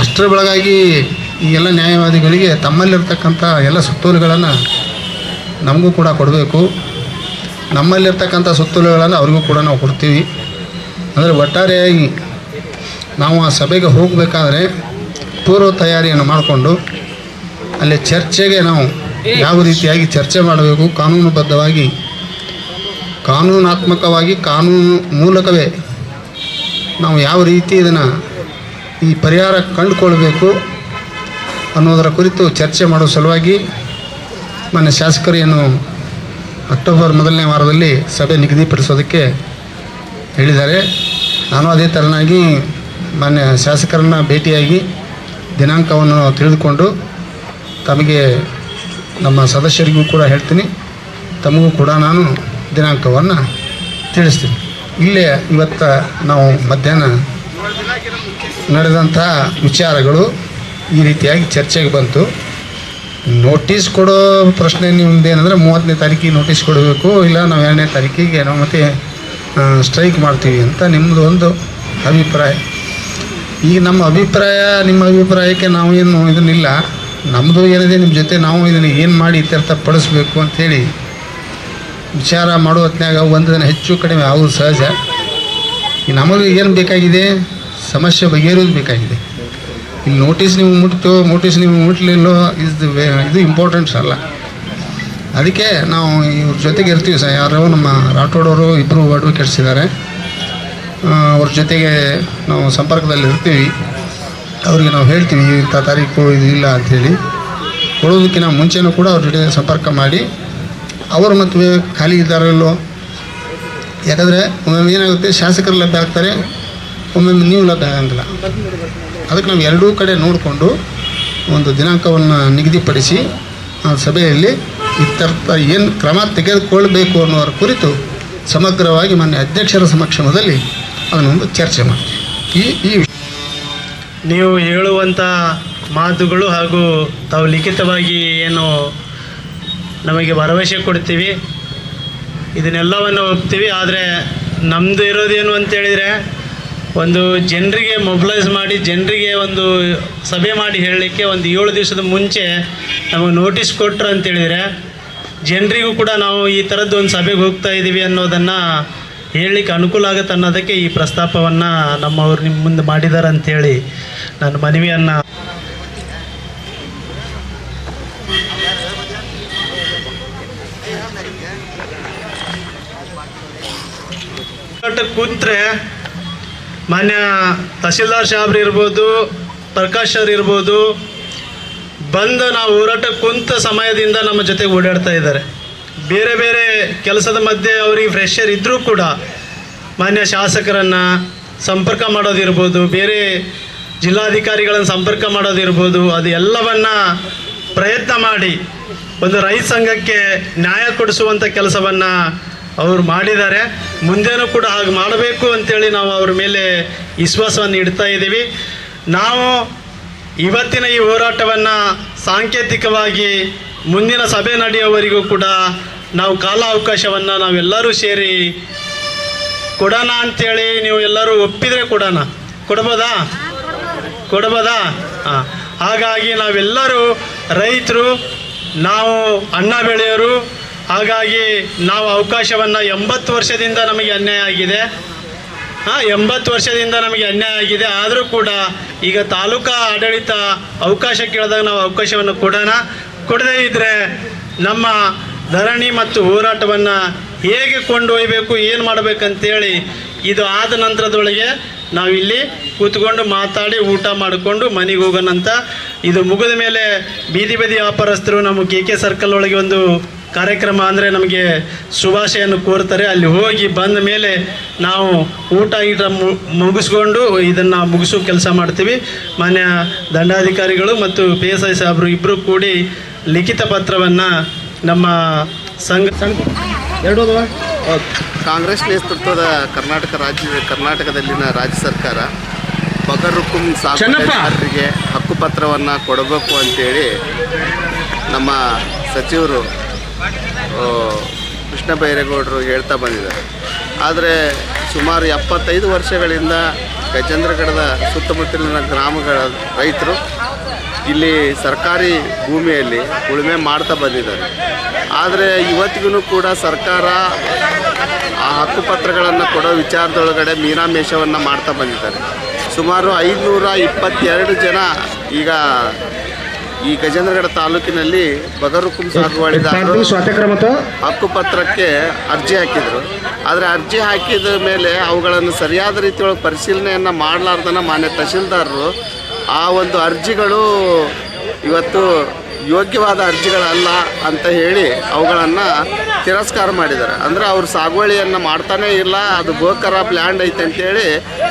ಅಷ್ಟರ ಬೆಳಗಾಗಿ ಈ ಎಲ್ಲ ನ್ಯಾಯವಾದಿಗಳಿಗೆ ತಮ್ಮಲ್ಲಿರ್ತಕ್ಕಂಥ ಎಲ್ಲ ಸುತ್ತೋಲೆಗಳನ್ನು ನಮಗೂ ಕೂಡ ಕೊಡಬೇಕು. ನಮ್ಮಲ್ಲಿರ್ತಕ್ಕಂಥ ಸುತ್ತೋಲೆಗಳನ್ನು ಅವ್ರಿಗೂ ಕೂಡ ನಾವು ಕೊಡ್ತೀವಿ. ಅಂದರೆ ಒಟ್ಟಾರೆಯಾಗಿ ನಾವು ಆ ಸಭೆಗೆ ಹೋಗಬೇಕಾದ್ರೆ ಪೂರ್ವ ತಯಾರಿಯನ್ನು ಮಾಡಿಕೊಂಡು ಅಲ್ಲಿ ಚರ್ಚೆಗೆ ನಾವು ಯಾವ ರೀತಿಯಾಗಿ ಚರ್ಚೆ ಮಾಡಬೇಕು, ಕಾನೂನುಬದ್ಧವಾಗಿ, ಕಾನೂನಾತ್ಮಕವಾಗಿ, ಕಾನೂನು ಮೂಲಕವೇ ನಾವು ಯಾವ ರೀತಿ ಇದನ್ನು ಈ ಪರಿಹಾರ ಕಂಡುಕೊಳ್ಬೇಕು ಅನ್ನೋದರ ಕುರಿತು ಚರ್ಚೆ ಮಾಡುವ ಸಲುವಾಗಿ ಮಾನ್ಯ ಶಾಸಕರು ಏನು ಅಕ್ಟೋಬರ್ ಮೊದಲನೇ ವಾರದಲ್ಲಿ ಸಭೆ ನಿಗದಿಪಡಿಸೋದಕ್ಕೆ ಹೇಳಿದ್ದಾರೆ. ನಾನು ಅದೇ ಥರನಾಗಿ ಮಾನ್ಯ ಶಾಸಕರನ್ನು ಭೇಟಿಯಾಗಿ ದಿನಾಂಕವನ್ನು ತಿಳಿದುಕೊಂಡು ತಮಗೆ ನಮ್ಮ ಸದಸ್ಯರಿಗೂ ಕೂಡ ಹೇಳ್ತೀನಿ. ತಮಗೂ ಕೂಡ ನಾನು ದಿನಾಂಕವನ್ನು ತಿಳಿಸ್ತೀನಿ. ಇಲ್ಲೇ ಇವತ್ತು ನಾವು ಮಧ್ಯಾಹ್ನ ನಡೆದಂಥ ವಿಚಾರಗಳು ಈ ರೀತಿಯಾಗಿ ಚರ್ಚೆಗೆ ಬಂತು. ನೋಟಿಸ್ ಕೊಡೋ ಪ್ರಶ್ನೆ ನಿಮ್ದು ಏನಂದರೆ ಮೂವತ್ತನೇ ತಾರೀಕಿಗೆ ನೋಟಿಸ್ ಕೊಡಬೇಕು, ಇಲ್ಲ ನಾವು ಎರಡನೇ ತಾರೀಕಿಗೆ ನಾವು ಮತ್ತೆ ಸ್ಟ್ರೈಕ್ ಮಾಡ್ತೀವಿ ಅಂತ ನಿಮ್ಮದು ಒಂದು ಅಭಿಪ್ರಾಯ. ಈಗ ನಮ್ಮ ಅಭಿಪ್ರಾಯ, ನಿಮ್ಮ ಅಭಿಪ್ರಾಯಕ್ಕೆ ನಾವು ಏನು ಇದನ್ನಿಲ್ಲ. ನಮ್ಮದು ಏನಿದೆ, ನಿಮ್ಮ ಜೊತೆ ನಾವು ಇದನ್ನು ಏನು ಮಾಡಿ ಇತ್ಯರ್ಥ ಪಡಿಸ್ಬೇಕು ಅಂಥೇಳಿ ವಿಚಾರ ಮಾಡೋ ಹೊತ್ನ್ಯಾಗ ಒಂದು ದಿನ ಹೆಚ್ಚು ಕಡಿಮೆ ಆಗೋದು ಸಹಜ. ನಮಗೆ ಏನು ಬೇಕಾಗಿದೆ? ಸಮಸ್ಯೆ ಬಗೆಹರಿಯೋದು ಬೇಕಾಗಿದೆ. ಇಲ್ಲಿ ನೋಟಿಸ್ ನೀವು ಮುಟ್ತೋ ನೋಟಿಸ್ ನೀವು ಮುಟ್ಲಿಲ್ಲೋ ಇಸ್ ಇದು ಇಂಪಾರ್ಟೆಂಟ್ಸ್ ಅಲ್ಲ. ಅದಕ್ಕೆ ನಾವು ಇವ್ರ ಜೊತೆಗೆ ಇರ್ತೀವಿ ಸರ್. ಯಾರೋ ನಮ್ಮ ರಾಠೋಡವರು ಇಬ್ಬರು ಅಡ್ವೊಕೇಟ್ಸ್ ಇದ್ದಾರೆ ಅವ್ರ ಜೊತೆಗೆ ನಾವು ಸಂಪರ್ಕದಲ್ಲಿ ಇರ್ತೀವಿ. ಅವ್ರಿಗೆ ನಾವು ಹೇಳ್ತೀವಿ ಇಂಥ ತಾರೀಕು ಇದು ಇಲ್ಲ ಅಂಥೇಳಿ ಕೊಡೋದಕ್ಕಿಂತ ಮುಂಚೆನೂ ಕೂಡ ಅವ್ರ ಜೊತೆ ಸಂಪರ್ಕ ಮಾಡಿ. ಅವರು ಮತ್ತು ಖಾಲಿ ಇದ್ದಾರೋ ಇಲ್ಲೋ ಯಾಕಂದರೆ ಏನಾಗುತ್ತೆ, ಶಾಸಕರು ಲಭ್ಯ ಆಗ್ತಾರೆ ಒಮ್ಮೊಮ್ಮೆ ನೀವು ಲಭ್ಯ ಆಗಂಗಿಲ್ಲ ಅದಕ್ಕೆ ನಾವು ಎರಡೂ ಕಡೆ ನೋಡಿಕೊಂಡು ಒಂದು ದಿನಾಂಕವನ್ನು ನಿಗದಿಪಡಿಸಿ ಆ ಸಭೆಯಲ್ಲಿ ಇತ್ಯರ್ಥ ಏನು ಕ್ರಮ ತೆಗೆದುಕೊಳ್ಬೇಕು ಅನ್ನೋರ ಕುರಿತು ಸಮಗ್ರವಾಗಿ ಮಾನ್ಯ ಅಧ್ಯಕ್ಷರ ಸಮಕ್ಷಮದಲ್ಲಿ ಅದನ್ನೊಂದು ಚರ್ಚೆ ಮಾಡ್ತೀವಿ. ಈ ಈ ನೀವು ಹೇಳುವಂಥ ಮಾತುಗಳು ಹಾಗೂ ತಾವು ಲಿಖಿತವಾಗಿ ಏನು ನಮಗೆ ಭರವಸೆ ಕೊಡ್ತೀವಿ, ಇದನ್ನೆಲ್ಲವನ್ನು ಒಪ್ತೀವಿ, ಆದರೆ ನಮ್ಮದು ಇರೋದೇನು ಅಂತೇಳಿದರೆ ಒಂದು ಜನರಿಗೆ ಮೊಬಿಲೈಸ್ ಮಾಡಿ, ಜನರಿಗೆ ಒಂದು ಸಭೆ ಮಾಡಿ ಹೇಳಲಿಕ್ಕೆ ಒಂದು ಏಳು ದಿವಸದ ಮುಂಚೆ ನಮಗೆ ನೋಟಿಸ್ ಕೊಟ್ಟರು ಅಂತೇಳಿದರೆ ಜನರಿಗೂ ಕೂಡ ನಾವು ಈ ಥರದ್ದು ಒಂದು ಸಭೆಗೆ ಹೋಗ್ತಾ ಇದ್ದೀವಿ ಅನ್ನೋದನ್ನು ಹೇಳಲಿಕ್ಕೆ ಅನುಕೂಲ ಆಗುತ್ತೆ ಅನ್ನೋದಕ್ಕೆ ಈ ಪ್ರಸ್ತಾಪವನ್ನು ನಮ್ಮವ್ರು ನಿಮ್ಮ ಮುಂದೆ ಮಾಡಿದ್ದಾರೆ ಅಂಥೇಳಿ ನನ್ನ ಮನವಿಯನ್ನು ಕೂತ್ರೆ ಮಾನ್ಯ ತಹಶೀಲ್ದಾರ್ ಸಾಹೇಬ್ರು ಇರ್ಬೋದು, ಪ್ರಕಾಶ್ ಅವ್ರು ಇರ್ಬೋದು, ಬಂದು ನಾವು ಹೋರಾಟ ಕುಂತ ಸಮಯದಿಂದ ನಮ್ಮ ಜೊತೆಗೆ ಓಡಾಡ್ತಾ ಇದ್ದಾರೆ. ಬೇರೆ ಬೇರೆ ಕೆಲಸದ ಮಧ್ಯೆ ಅವರಿಗೆ ಫ್ರೆಶರ್ ಇದ್ದರೂ ಕೂಡ ಮಾನ್ಯ ಶಾಸಕರನ್ನು ಸಂಪರ್ಕ ಮಾಡೋದಿರ್ಬೋದು, ಬೇರೆ ಜಿಲ್ಲಾಧಿಕಾರಿಗಳನ್ನು ಸಂಪರ್ಕ ಮಾಡೋದಿರ್ಬೋದು, ಅದು ಎಲ್ಲವನ್ನು ಪ್ರಯತ್ನ ಮಾಡಿ ಒಂದು ರೈತ ಸಂಘಕ್ಕೆ ನ್ಯಾಯ ಕೊಡಿಸುವಂಥ ಕೆಲಸವನ್ನು ಅವರು ಮಾಡಿದ್ದಾರೆ. ಮುಂದೆನೂ ಕೂಡ ಹಾಗೆ ಮಾಡಬೇಕು ಅಂತೇಳಿ ನಾವು ಅವ್ರ ಮೇಲೆ ವಿಶ್ವಾಸವನ್ನು ಇಡ್ತಾ ಇದ್ದೀವಿ. ನಾವು ಇವತ್ತಿನ ಈ ಹೋರಾಟವನ್ನು ಸಾಂಕೇತಿಕವಾಗಿ ಮುಂದಿನ ಸಭೆ ನಡೆಯುವವರಿಗೂ ಕೂಡ ನಾವು ಕಾಲ ಅವಕಾಶವನ್ನು ನಾವೆಲ್ಲರೂ ಸೇರಿ ಕೊಡೋಣ ಅಂತೇಳಿ ನೀವು ಎಲ್ಲರೂ ಒಪ್ಪಿದರೆ ಕೊಡೋಣ. ಕೊಡ್ಬೋದಾ? ಕೊಡ್ಬೋದಾ? ಹಾಂ ಹಾಗಾಗಿ ನಾವೆಲ್ಲರೂ ರೈತರು, ನಾವು ಅನ್ನ ಬೆಳೆಯೋರು ಹಾಗಾಗಿ ನಾವು ಅವಕಾಶವನ್ನು ಎಂಬತ್ತು ವರ್ಷದಿಂದ ನಮಗೆ ಅನ್ಯಾಯ ಆಗಿದೆ. ಹಾಂ, ಎಂಬತ್ತು ವರ್ಷದಿಂದ ನಮಗೆ ಅನ್ಯಾಯ ಆಗಿದೆ. ಆದರೂ ಕೂಡ ಈಗ ತಾಲೂಕಾ ಆಡಳಿತ ಅವಕಾಶ ಕೇಳಿದಾಗ ನಾವು ಅವಕಾಶವನ್ನು ಕೊಡೋಣ. ಕೊಡದೇ ಇದ್ದರೆ ನಮ್ಮ ಧರಣಿ ಮತ್ತು ಹೋರಾಟವನ್ನು ಹೇಗೆ ಕೊಂಡೊಯ್ಯಬೇಕು ಏನು ಮಾಡಬೇಕಂತೇಳಿ ಇದು ಆದ ನಂತರದೊಳಗೆ ನಾವಿಲ್ಲಿ ಕೂತ್ಕೊಂಡು ಮಾತಾಡಿ ಊಟ ಮಾಡಿಕೊಂಡು ಮನೆಗೆ ಹೋಗೋಣಂತ. ಇದು ಮುಗಿದ ಮೇಲೆ ಬೀದಿ ಬದಿ ವ್ಯಾಪಾರಸ್ಥರು ನಮ್ಮ ಕೆ ಕೆ ಸರ್ಕಲ್ ಒಳಗೆ ಒಂದು ಕಾರ್ಯಕ್ರಮ ಅಂದರೆ ನಮಗೆ ಶುಭಾಶಯನ್ನು ಕೋರ್ತಾರೆ. ಅಲ್ಲಿ ಹೋಗಿ ಬಂದ ಮೇಲೆ ನಾವು ಊಟ ಗೀಟ ಮುಗಿಸ್ಕೊಂಡು ಇದನ್ನು ಮುಗಿಸೋ ಕೆಲಸ ಮಾಡ್ತೀವಿ. ಮಾನ್ಯ ದಂಡಾಧಿಕಾರಿಗಳು ಮತ್ತು ಪಿ ಎಸ್ ಐ ಸಾಹೇಬರು ಇಬ್ಬರು ಕೂಡಿ ಲಿಖಿತ ಪತ್ರವನ್ನು ನಮ್ಮ ಸಂಘ ಸಂಘ ಎರಡು ಕಾಂಗ್ರೆಸ್ ನೇತೃತ್ವದ ಕರ್ನಾಟಕ ರಾಜ್ಯ ಕರ್ನಾಟಕದಲ್ಲಿನ ರಾಜ್ಯ ಸರ್ಕಾರ ಬಗರುಕುಂ ಸಾಗುವಳಿದಾರರಿಗೆ ಹಕ್ಕುಪತ್ರವನ್ನು ಕೊಡಬೇಕು ಅಂತೇಳಿ ನಮ್ಮ ಸಚಿವರು ಕೃಷ್ಣ ಬೈರೇಗೌಡರು ಹೇಳ್ತಾ ಬಂದಿದ್ದಾರೆ. ಆದರೆ ಸುಮಾರು ಎಪ್ಪತ್ತೈದು ವರ್ಷಗಳಿಂದ ಗಜೇಂದ್ರಗಡದ ಸುತ್ತಮುತ್ತಲಿನ ಗ್ರಾಮಗಳ ರೈತರು ಇಲ್ಲಿ ಸರ್ಕಾರಿ ಭೂಮಿಯಲ್ಲಿ ಉಳುಮೆ ಮಾಡ್ತಾ ಬಂದಿದ್ದಾರೆ. ಆದರೆ ಇವತ್ತಿಗೂ ಕೂಡ ಸರ್ಕಾರ ಆ ಹಕ್ಕುಪತ್ರಗಳನ್ನು ಕೊಡೋ ವಿಚಾರದೊಳಗಡೆ ಮೀನಾಮೇಷವನ್ನು ಮಾಡ್ತಾ ಬಂದಿದ್ದಾರೆ. ಸುಮಾರು ಐದುನೂರ ಇಪ್ಪತ್ತೆರಡು ಜನ ಈಗ ಈ ಗಜೇಂದ್ರಗಡ ತಾಲೂಕಿನಲ್ಲಿ ಬಗರುಕುಂ ಸಾಗುವಳಿದಾರರು ಹಕ್ಕುಪತ್ರಕ್ಕೆ ಅರ್ಜಿ ಹಾಕಿದರು. ಆದರೆ ಅರ್ಜಿ ಹಾಕಿದ ಮೇಲೆ ಅವುಗಳನ್ನು ಸರಿಯಾದ ರೀತಿಯೊಳಗೆ ಪರಿಶೀಲನೆಯನ್ನು ಮಾಡಲಾರ್ದನ ಮಾನ್ಯ ತಹಶೀಲ್ದಾರರು ಆ ಒಂದು ಅರ್ಜಿಗಳು ಇವತ್ತು ಯೋಗ್ಯವಾದ ಅರ್ಜಿಗಳಲ್ಲ ಅಂತ ಹೇಳಿ ಅವುಗಳನ್ನು ತಿರಸ್ಕಾರ ಮಾಡಿದ್ದಾರೆ. ಅಂದರೆ ಅವರು ಸಾಗುವಳಿಯನ್ನು ಮಾಡ್ತಾನೇ ಇಲ್ಲ ಅದು ಗೋಕರ ಲ್ಯಾಂಡ್ ಐತೆ ಅಂತೇಳಿ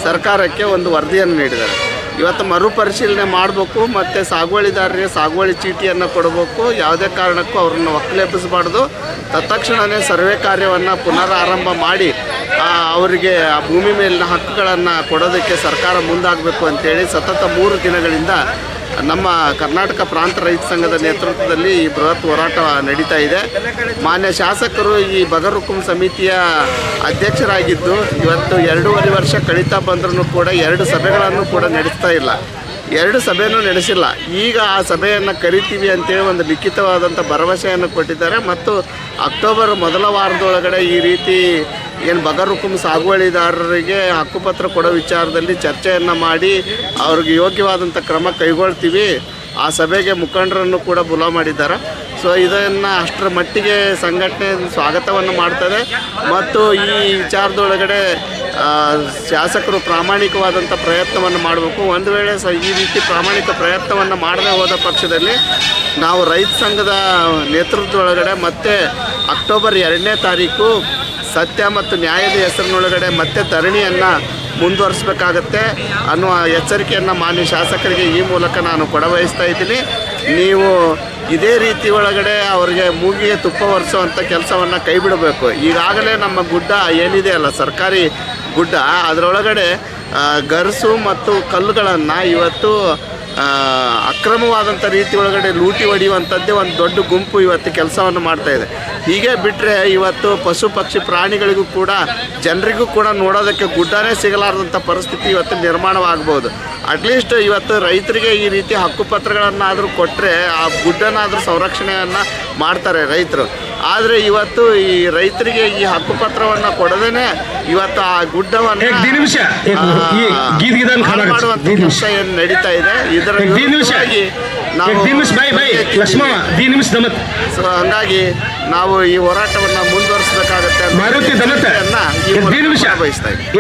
ಸರ್ಕಾರಕ್ಕೆ ಒಂದು ವರದಿಯನ್ನು ನೀಡಿದ್ದಾರೆ. ಇವತ್ತು ಮರುಪರಿಶೀಲನೆ ಮಾಡಬೇಕು, ಮತ್ತು ಸಾಗುವಳಿದಾರರಿಗೆ ಸಾಗುವಳಿ ಚೀಟಿಯನ್ನು ಕೊಡಬೇಕು. ಯಾವುದೇ ಕಾರಣಕ್ಕೂ ಅವ್ರನ್ನ ಒಕ್ಕಲೆಬ್ಬಿಸಬಾರ್ದು. ತತ್ಕ್ಷಣವೇ ಸರ್ವೆ ಕಾರ್ಯವನ್ನು ಪುನರಾರಂಭ ಮಾಡಿ ಅವರಿಗೆ ಆ ಭೂಮಿ ಮೇಲಿನ ಹಕ್ಕುಗಳನ್ನು ಕೊಡೋದಕ್ಕೆ ಸರ್ಕಾರ ಮುಂದಾಗಬೇಕು ಅಂತೇಳಿ ಸತತ ಮೂರು ದಿನಗಳಿಂದ ನಮ್ಮ ಕರ್ನಾಟಕ ಪ್ರಾಂತ ರೈತ ಸಂಘದ ನೇತೃತ್ವದಲ್ಲಿ ಈ ಬೃಹತ್ ಹೋರಾಟ ನಡೀತಾ ಇದೆ. ಮಾನ್ಯ ಶಾಸಕರು ಈ ಬಗರುಕುಂ ಸಮಿತಿಯ ಅಧ್ಯಕ್ಷರಾಗಿದ್ದು, ಇವತ್ತು ಎರಡೂವರೆ ವರ್ಷ ಕಳೀತಾ ಬಂದ್ರೂ ಕೂಡ ಎರಡು ಸಭೆಗಳನ್ನು ಕೂಡ ನಡೆಸ್ತಾ ಇಲ್ಲ. ಎರಡು ಸಭೆಯನ್ನು ನಡೆಸಿಲ್ಲ. ಈಗ ಆ ಸಭೆಯನ್ನು ಕರಿತೀವಿ ಅಂತೇಳಿ ಒಂದು ಲಿಖಿತವಾದಂಥ ಭರವಸೆಯನ್ನು ಕೊಟ್ಟಿದ್ದಾರೆ. ಮತ್ತು ಅಕ್ಟೋಬರ್ ಮೊದಲ ವಾರದೊಳಗಡೆ ಈ ರೀತಿ ಏನು ಬಗರುಕುಂ ಸಾಗುವಳಿದಾರರಿಗೆ ಹಕ್ಕುಪತ್ರ ಕೊಡೋ ವಿಚಾರದಲ್ಲಿ ಚರ್ಚೆಯನ್ನು ಮಾಡಿ ಅವ್ರಿಗೆ ಯೋಗ್ಯವಾದಂಥ ಕ್ರಮ ಕೈಗೊಳ್ತೀವಿ. ಆ ಸಭೆಗೆ ಮುಖಂಡರನ್ನು ಕೂಡ ಬುಲಾ ಮಾಡಿದ್ದಾರೆ. ಸೊ ಇದನ್ನು ಅಷ್ಟರ ಮಟ್ಟಿಗೆ ಸಂಘಟನೆ ಸ್ವಾಗತವನ್ನು ಮಾಡ್ತದೆ. ಮತ್ತು ಈ ವಿಚಾರದೊಳಗಡೆ ಶಾಸಕರು ಪ್ರಾಮಾಣಿಕವಾದಂಥ ಪ್ರಯತ್ನವನ್ನು ಮಾಡಬೇಕು. ಒಂದು ವೇಳೆ ಸ ಈ ರೀತಿ ಪ್ರಾಮಾಣಿಕ ಪ್ರಯತ್ನವನ್ನು ಮಾಡದೇ ಹೋದ ಪಕ್ಷದಲ್ಲಿ ನಾವು ರೈತ ಸಂಘದ ನೇತೃತ್ವದೊಳಗಡೆ ಮತ್ತೆ ಅಕ್ಟೋಬರ್ ಎರಡನೇ ತಾರೀಕು ಸತ್ಯ ಮತ್ತು ನ್ಯಾಯದ ಹೆಸರಿನೊಳಗಡೆ ಮತ್ತೆ ಧರಣಿಯನ್ನು ಮುಂದುವರಿಸಬೇಕಾಗತ್ತೆ ಅನ್ನುವ ಎಚ್ಚರಿಕೆಯನ್ನು ಮಾನ್ಯ ಶಾಸಕರಿಗೆ ಈ ಮೂಲಕ ನಾನು ಕೊಡಬಯಸ್ತಾ ಇದ್ದೀನಿ. ನೀವು ಇದೇ ರೀತಿ ಒಳಗಡೆ ಅವರಿಗೆ ಮೂಗಿಗೆ ತುಪ್ಪ ಒರೆಸುವಂಥ ಕೆಲಸವನ್ನು ಕೈ ಬಿಡಬೇಕು ಈಗಾಗಲೇ ನಮ್ಮ ಗುಡ್ಡ ಏನಿದೆ ಅಲ್ಲ, ಸರ್ಕಾರಿ ಗುಡ್ಡ. ಅದರೊಳಗಡೆ ಗರ್ಸು ಮತ್ತು ಕಲ್ಲುಗಳನ್ನು ಇವತ್ತು ಅಕ್ರಮವಾದಂಥ ರೀತಿ ಒಳಗಡೆ ಲೂಟಿ ಹೊಡೆಯುವಂಥದ್ದೇ ಒಂದು ದೊಡ್ಡ ಗುಂಪು ಇವತ್ತು ಕೆಲಸವನ್ನು ಮಾಡ್ತಾ ಇದೆ. ಹೀಗೆ ಬಿಟ್ಟರೆ ಇವತ್ತು ಪಶು, ಪಕ್ಷಿ, ಪ್ರಾಣಿಗಳಿಗೂ ಕೂಡ, ಜನರಿಗೂ ಕೂಡ ನೋಡೋದಕ್ಕೆ ಗುಡ್ಡನೇ ಸಿಗಲಾರದಂಥ ಪರಿಸ್ಥಿತಿ ಇವತ್ತು ನಿರ್ಮಾಣವಾಗ್ಬೋದು. ಅಟ್ಲೀಸ್ಟ್ ಇವತ್ತು ರೈತರಿಗೆ ಈ ರೀತಿ ಹಕ್ಕುಪತ್ರಗಳನ್ನಾದರೂ ಕೊಟ್ಟರೆ ಆ ಗುಡ್ಡನಾದರೂ ಸಂರಕ್ಷಣೆಯನ್ನು ಮಾಡ್ತಾರೆ ರೈತರು. ಆದರೆ ಇವತ್ತು ಈ ರೈತರಿಗೆ ಈ ಹಕ್ಕುಪತ್ರವನ್ನು ಕೊಡದೇನೆ ಇವತ್ತು ಆ ಗುಡ್ಡವನ್ನು ಕೆಲಸ ಏನು ನಡೀತಾ ಇದೆ? ಇದರ ನಾವು ಹಂಗಾಗಿ ನಾವು ಈ ಹೋರಾಟವನ್ನು ಮುಂದುವರಿಸಬೇಕಾಗತ್ತೆ ಬಯಸ್ತಾ ಇದ್ದೀವಿ.